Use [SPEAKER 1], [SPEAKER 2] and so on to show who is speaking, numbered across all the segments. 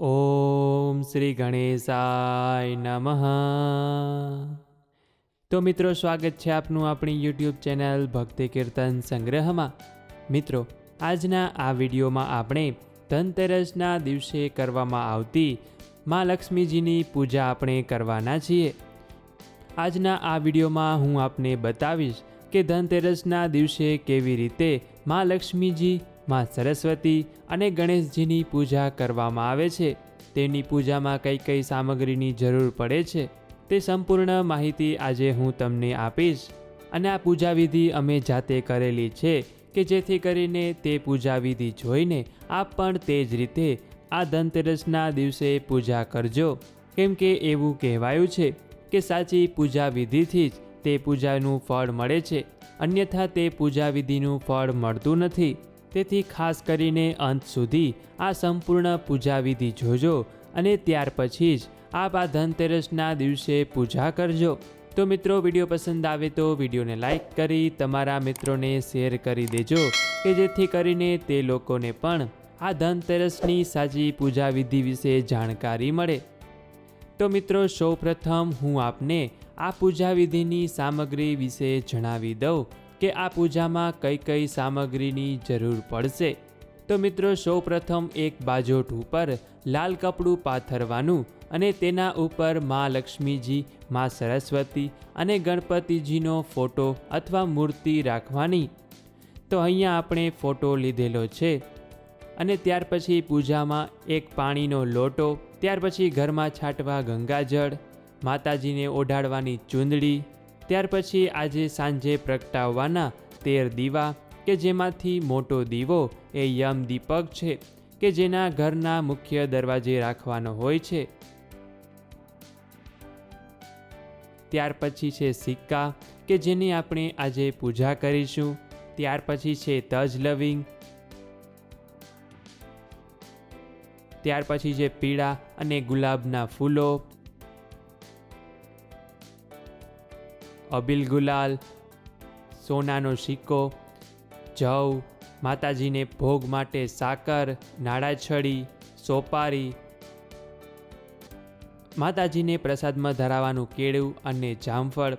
[SPEAKER 1] ઓમ શ્રી ગણેશાય નમઃ. તો મિત્રો, સ્વાગત છે આપનું આપણી યુટ્યુબ ચેનલ ભક્તિ કીર્તન સંગ્રહમાં. મિત્રો, આજના આ વિડીયોમાં આપણે ધનતેરસના દિવસે કરવામાં આવતી મા લક્ષ્મીજીની પૂજા આપણે કરવાના છીએ. આજના આ વિડીયોમાં હું આપને બતાવીશ કે ધનતેરસના દિવસે કેવી રીતે મા લક્ષ્મીજી મા સરસ્વતી અને ગણેશજીની પૂજા કરવામાં આવે છે. તેની પૂજામાં કઈ કઈ સામગ્રીની જરૂર પડે છે તે સંપૂર્ણ માહિતી આજે હું તમને આપીશ. અને આ પૂજા વિધિ અમે જાતે કરેલી છે કે જેથી કરીને તે પૂજા વિધિ જોઈને આપ પણ તે જ રીતે આ ધનતેરસના દિવસે પૂજા કરજો. કેમ કે એવું કહેવાયું છે કે સાચી પૂજા વિધિથી જ તે પૂજાનું ફળ મળે છે. અન્યથા તે પૂજા વિધિનું ફળ મળતું નથી. તેથી ખાસ કરીને અંત સુધી આ સંપૂર્ણ પૂજા વિધિ જોજો અને ત્યાર પછી જ આપ આ ધનતેરસના દિવસે પૂજા કરજો. તો મિત્રો, વીડિયો પસંદ આવે તો વિડીયોને લાઇક કરી, તમારા મિત્રોને શેર કરી દેજો કે જેથી કરીને તે લોકોને પણ આ ધનતેરસની સાચી પૂજા વિધિ વિશે જાણકારી મળે. તો મિત્રો, સૌપ્રથમ હું આપને આ પૂજા વિધિની સામગ્રી વિશે જણાવી દઉં. કે આ પૂજામાં કઈ કઈ સામગ્રીની જરૂર પડશે? તો મિત્રો, સૌપ્રથમ એક બાજોટ ઉપર લાલ કપડું પાથરવાનું અને તેના ઉપર મા લક્ષ્મીજી, મા સરસ્વતી અને ગણપતિજીનો ફોટો અથવા મૂર્તિ રાખવાની. તો અહીંયા આપણે ફોટો લીધેલો છે અને ત્યાર પછી પૂજામાં એક પાણીનો લોટો, ત્યાર પછી ઘરમાં છાંટવા ગંગાજળ, માતાજીને ઓઢાડવાની ચૂંદડી ત્યાર પછી આજે સાંજે પ્રગટાવવાના તેર દીવા કે જેમાંથી મોટો દીવો એ યમ દીપક છે કે જેના ઘરના મુખ્ય દરવાજે રાખવાનો હોય છે. ત્યાર પછી છે સિક્કા કે જેની આપણે આજે પૂજા કરીશું. ત્યાર પછી છે તજ લવિંગ. ત્યાર પછી છે પીળા અને ગુલાબના ફૂલો. અબિલ ગુલાલ, સોનાનો સિક્કો, જવ, માતાજીને ભોગ માટે સાકર, નાળાછડી, સોપારી. માતાજીને પ્રસાદમાં ધરાવવાનું કેળું અને જામફળ.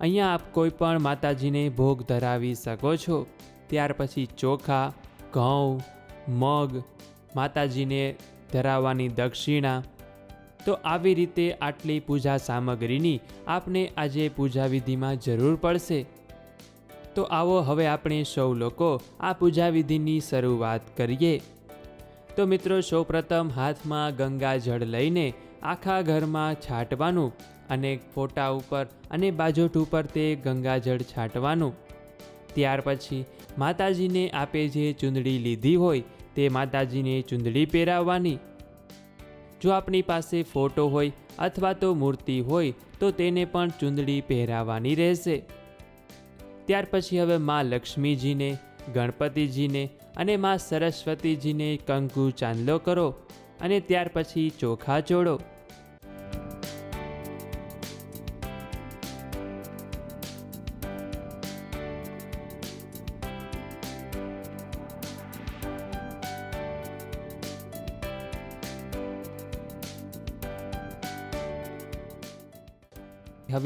[SPEAKER 1] અહીંયા આપ કોઈ પણ માતાજીને ભોગ ધરાવી શકો છો. ત્યાર પછી ચોખા, ઘઉં, મગ માતાજીને ધરાવવાની દક્ષિણા. તો આવી રીતે આટલી પૂજા સામગ્રીની આપને આજે પૂજા વિધિમાં જરૂર પડશે. તો આવો હવે આપણે સૌ લોકો આ પૂજા વિધિની શરૂઆત કરીએ. તો મિત્રો, સૌપ્રથમ હાથમાં ગંગા જળ લઈને આખા ઘરમાં છાંટવાનું અને ફોટા ઉપર અને બાજોટ ઉપર તે ગંગાજળ છાંટવાનું. ત્યાર પછી માતાજીને આપે જે ચૂંદડી લીધી હોય તે માતાજીને ચૂંદડી પહેરાવવાની. જો આપણી પાસે ફોટો હોય અથવા તો મૂર્તિ હોય, તો તેને પણ ચૂંદડી પહેરાવવાની રહેશે. ત્યાર પછી હવે મા લક્ષ્મીજીને, ગણપતિજીને અને મા સરસ્વતીજીને કંકુ ચાંદલો કરો અને ત્યાર પછી ચોખા ચોળો.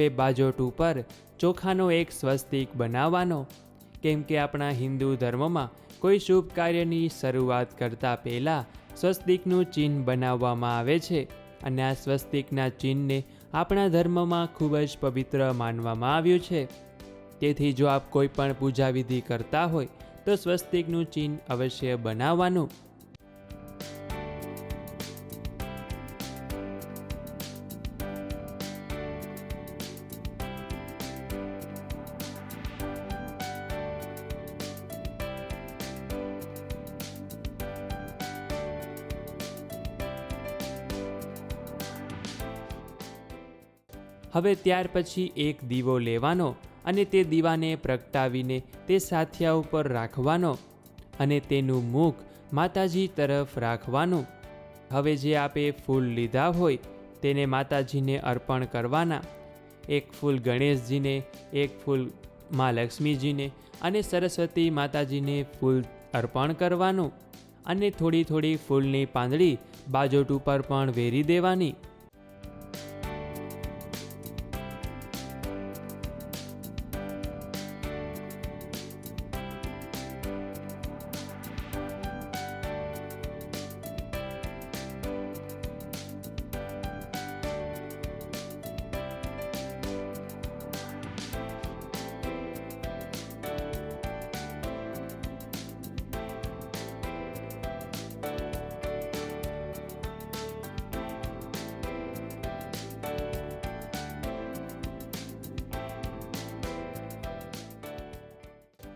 [SPEAKER 1] હવે બાજોટ ઉપર ચોખાનો એક સ્વસ્તિક બનાવવાનો. કેમ કે આપણા હિન્દુ ધર્મમાં કોઈ શુભ કાર્યની શરૂઆત કરતા પહેલાં સ્વસ્તિકનું ચિહ્ન બનાવવામાં આવે છે અને આ સ્વસ્તિકના ચિહ્નને આપણા ધર્મમાં ખૂબ જ પવિત્ર માનવામાં આવ્યું છે. તેથી જો આપ કોઈ પણ પૂજા વિધિ કરતા હોય તો સ્વસ્તિકનું ચિહ્ન અવશ્ય બનાવવાનું. હવે ત્યાર પછી એક દીવો લેવાનો અને તે દીવાને પ્રગટાવીને તે સાથિયા ઉપર રાખવાનો અને તેનું મુખ માતાજી તરફ રાખવાનું. હવે જે આપે ફૂલ લીધા હોય તેને માતાજીને અર્પણ કરવાના. એક ફૂલ ગણેશજીને, એક ફૂલ મા લક્ષ્મીજીને અને સરસ્વતી માતાજીને ફૂલ અર્પણ કરવાનું અને થોડી થોડી ફૂલની પાંદડી બાજોટ ઉપર પણ વેરી દેવાની.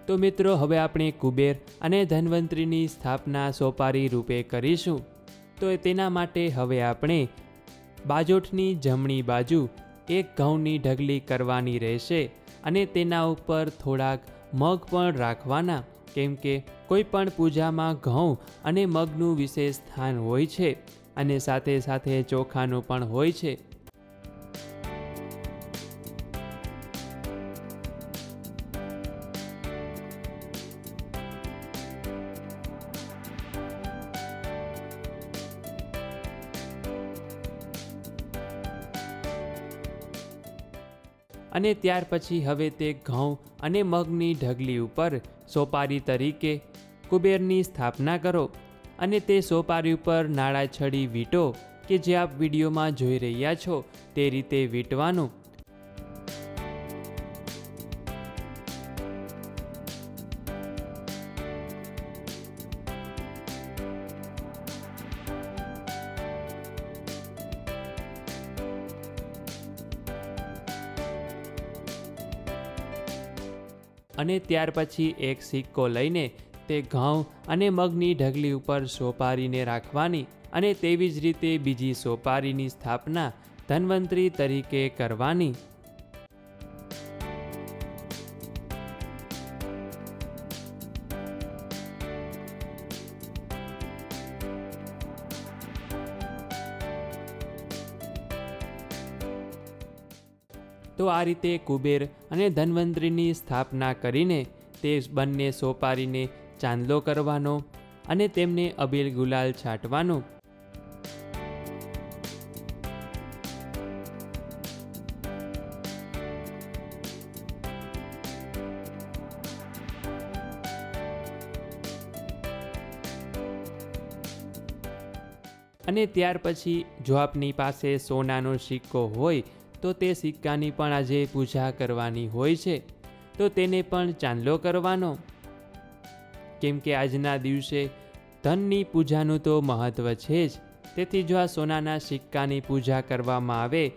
[SPEAKER 1] તો મિત્રો, હવે આપણે કુબેર અને ધન્વંતરીની સ્થાપના સોપારી રૂપે કરીશું. તો તેના માટે હવે આપણે બાજોઠની જમણી બાજુ એક ઘઉંની ઢગલી કરવાની રહેશે અને તેના ઉપર થોડાક મગ પણ રાખવાના. કેમ કે કોઈ પણ પૂજામાં ઘઉં અને મગનું વિશેષ સ્થાન હોય છે અને સાથે સાથે ચોખાનું પણ હોય છે. અને ત્યાર પછી હવે તે ઘઉં અને મગની ઢગલી ઉપર સોપારી તરીકે કુબેરની સ્થાપના કરો અને તે સોપારી ઉપર નાળા છડી વીંટો કે જે આપ વિડીયોમાં જોઈ રહ્યા છો તે રીતે વીંટવાનું ત્યાર પછી એક સિક્કો લઈને તે ઘઉં અને મગની ઢગલી ઉપર સોપારીને રાખવાની અને તેવી જ રીતે બીજી સોપારીની સ્થાપના ધન્વંતરી તરીકે કરવાની. આ રીતે કુબેર અને ધન્વંતરીની સ્થાપના કરીને તે બંને સોપારીને ચાંદલો કરવાનો અને તેમને અબીલ ગુલાલ છાંટવાનો. અને ત્યાર પછી જો આપની પાસે સોનાનો સિક્કો હોય તો તે સિક્કાની પણ આજે પૂજા કરવાની હોય છે. તો તેને પણ ચાંદલો કરવાનો. કેમ કે આજના દિવસે ધનની પૂજાનું તો મહત્ત્વ છે જ. તેથી જો આ સોનાના સિક્કાની પૂજા કરવામાં આવે,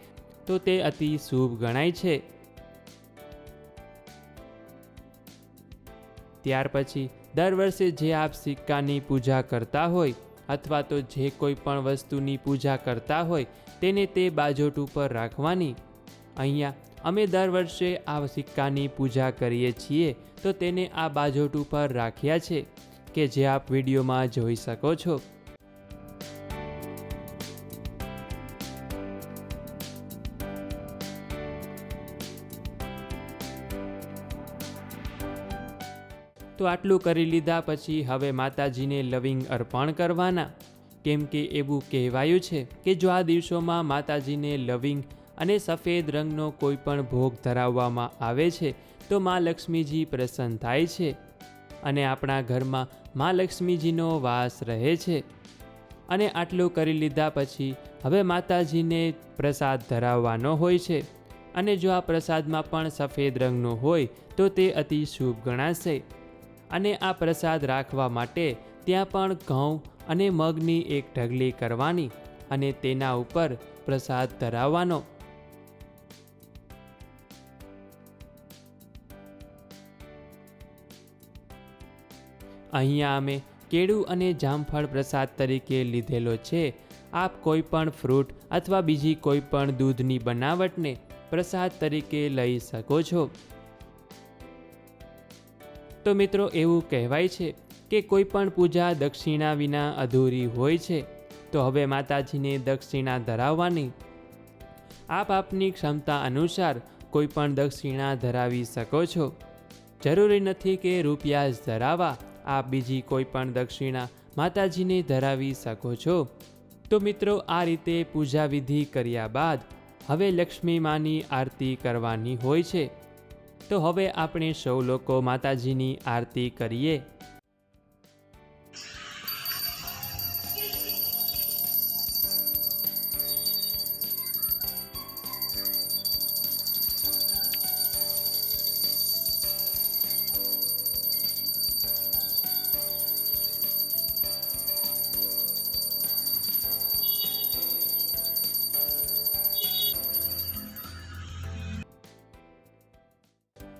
[SPEAKER 1] તો તે અતિ શુભ ગણાય છે. ત્યાર પછી, દર વર્ષે જે આપ સિક્કાની પૂજા કરતા હોય અથવા તો જે કોઈ પણ વસ્તુની પૂજા કરતા હોય તેને તે બાજોટ ઉપર રાખવાની. અહીંયા અમે દર વર્ષે આ સિક્કાની પૂજા કરીએ છીએ તો તેને આ બાજોટ ઉપર રાખ્યા છે, કે જે આપ વિડીયોમાં જોઈ શકો છો. તો આટલું કરી લીધા પછી હવે માતાજીને લવિંગ અર્પણ કરવાના. કેમ કે એવું કહેવાયું છે કે જો આ દિવસોમાં માતાજીને લવિંગ અને સફેદ રંગનો કોઈ પણ ભોગ ધરાવવામાં આવે છે, તો મા લક્ષ્મીજી પ્રસન્ન થાય છે અને આપણા ઘરમાં મા લક્ષ્મીજીનો વાસ રહે છે. અને આટલું કરી લીધા પછી હવે માતાજીને પ્રસાદ ધરાવવાનો હોય છે. અને જો આ પ્રસાદમાં પણ સફેદ રંગનો હોય, તો તે અતિ શુભ ગણાશે. અને આ પ્રસાદ રાખવા માટે ત્યાં પણ ઘઉં અને મગની એક ઢગલી કરવાની અને તેના ઉપર પ્રસાદ ધરાવવાનો. અહીંયા અમે કેળું અને જામફળ પ્રસાદ તરીકે લીધેલો છે. આપ કોઈ પણ ફ્રૂટ અથવા બીજી કોઈ પણ દૂધની બનાવટને પ્રસાદ તરીકે લઈ શકો છો. તો મિત્રો એવું કહેવાય છે કે કોઈ પણ પૂજા દક્ષિણા વિના અધૂરી હોય છે, તો હવે માતાજીને દક્ષિણા ધરાવવાની. આપ આપની ક્ષમતા અનુસાર કોઈ પણ દક્ષિણા ધરાવી શકો છો. જરૂરી નથી કે રૂપિયા જ ધરાવવા, આપ બીજી કોઈ પણ દક્ષિણા માતાજીને ધરાવી શકો છો. તો મિત્રો આ રીતે પૂજા વિધિ કર્યા બાદ હવે લક્ષ્મી માની આરતી કરવાની હોય છે. તો હવે આપણે સૌ લોકો માતાજીની આરતી કરીએ.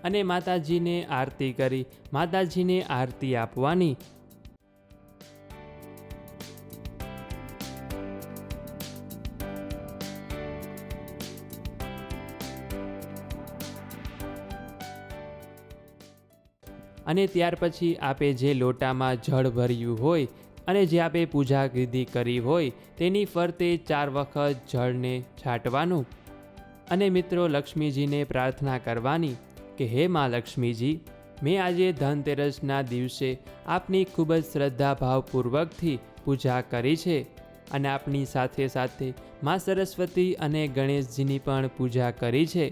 [SPEAKER 1] અને માતાજીને આરતી કરી, માતાજીને આરતી આપવાની. અને ત્યાર પછી આપે જે લોટામાં જળ ભર્યું હોય અને જે આપે પૂજા વિધિ કરી હોય, તેની ફરતે ચાર વખત જળને છાંટવાનું. અને મિત્રો, લક્ષ્મીજીને પ્રાર્થના કરવાની. કે હે મા લક્ષ્મીજી, મેં આજે ધનતેરસના દિવસે આપની ખૂબ જ શ્રદ્ધાભાવપૂર્વકથી પૂજા કરી છે અને આપની સાથે સાથે મા સરસ્વતી અને ગણેશજીની પણ પૂજા કરી છે.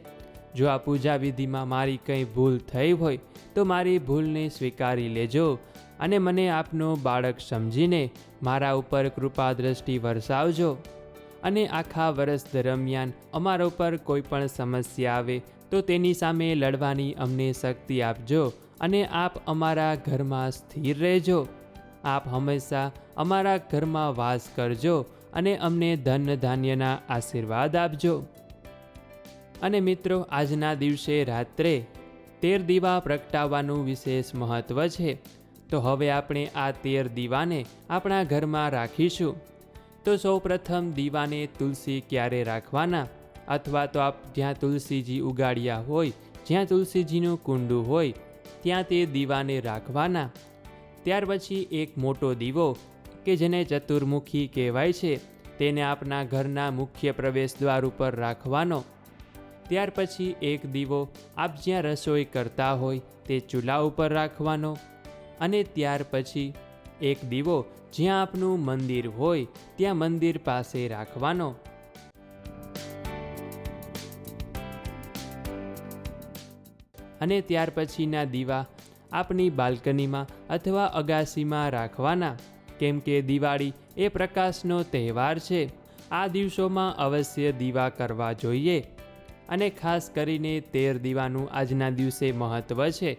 [SPEAKER 1] જો આ પૂજા વિધિમાં મારી કંઈ ભૂલ થઈ હોય, તો મારી ભૂલને સ્વીકારી લેજો અને મને આપનો બાળક સમજીને મારા ઉપર કૃપા દ્રષ્ટિ વરસાવજો. અને આખા વર્ષ દરમિયાન અમારા ઉપર કોઈ પણ સમસ્યા આવે તો તેની સામે લડવાની અમને શક્તિ આપજો અને આપ અમારા ઘરમાં સ્થિર રહેજો. આપ હંમેશા અમારા ઘરમાં વાસ કરજો અને અમને ધન ધાન્યના આશીર્વાદ આપજો. અને મિત્રો, આજના દિવસે રાત્રે તેર દીવા પ્રગટાવવાનું વિશેષ મહત્ત્વ છે. તો હવે આપણે આ તેર દીવાને આપણા ઘરમાં રાખીશું. તો સૌપ્રથમ દીવાને તુલસી ક્યારે રાખવાના? અથવા તો આપ જ્યાં તુલસીજી ઉગાડ્યા હોય, જ્યાં તુલસીજીનું કુંડું હોય, ત્યાં તે દીવાને રાખવાના. ત્યાર પછી એક મોટો દીવો, કે જેને ચતુર્મુખી કહેવાય છે, તેને આપના ઘરના મુખ્ય પ્રવેશ દ્વાર ઉપર રાખવાનો. ત્યાર પછી એક દીવો આપ જ્યાં રસોઈ કરતા હોય, તે ચૂલા ઉપર રાખવાનો. અને ત્યાર પછી એક દીવો જ્યાં આપનું મંદિર હોય, ત્યાં મંદિર પાસે રાખવાનો. અને ત્યાર પછીના દીવા આપની બાલ્કનીમાં અથવા અગાસીમાં રાખવાના. કેમ કે દિવાળી એ પ્રકાશનો તહેવાર છે. આ દિવસોમાં અવશ્ય દીવા કરવા જોઈએ. અને ખાસ કરીને તેર દીવાનું આજના દિવસે મહત્ત્વ છે.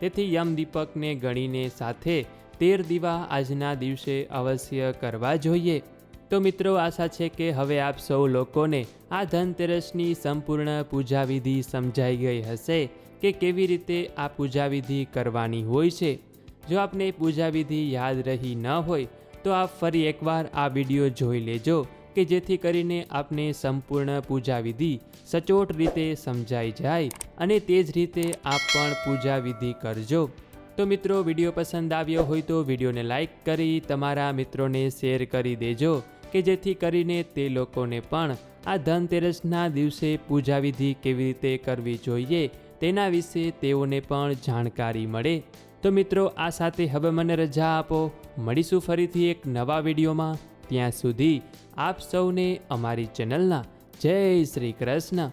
[SPEAKER 1] તેથી યમદીપકને ગણીને સાથે તેર દીવા આજના દિવસે અવશ્ય કરવા જોઈએ. તો મિત્રો, આશા છે કે હવે આપ સૌ લોકોને આ ધનતેરસની સંપૂર્ણ પૂજા વિધિ સમજાઈ ગઈ હશે. કે કેવી રીતે આ પૂજાવિધિ કરવાની હોય છે? જો આપને પૂજાવિધિ યાદ રહી ન હોય, તો આપ ફરી એકવાર આ વીડિયો જોઈ લેજો કે જેથી કરીને આપને સંપૂર્ણ પૂજાવિધિ સચોટ રીતે સમજાઈ જાય અને તે જ રીતે આપ પણ પૂજાવિધિ કરજો. તો મિત્રો, વીડિયો પસંદ આવ્યો હોય તો વિડીયોને લાઈક કરી તમારા મિત્રોને શેર કરી દેજો કે જેથી કરીને તે લોકોને પણ આ ધનતેરસના દિવસે પૂજાવિધિ કેવી રીતે કરવી જોઈએ તેના વિશે તેઓને પણ જાણકારી મળે. તો મિત્રો, આ સાથે હવે મને રજા આપો. મળીશું ફરીથી એક નવા વિડીયોમાં. ત્યાં સુધી આપ સૌને અમારી ચેનલના જય શ્રી કૃષ્ણ.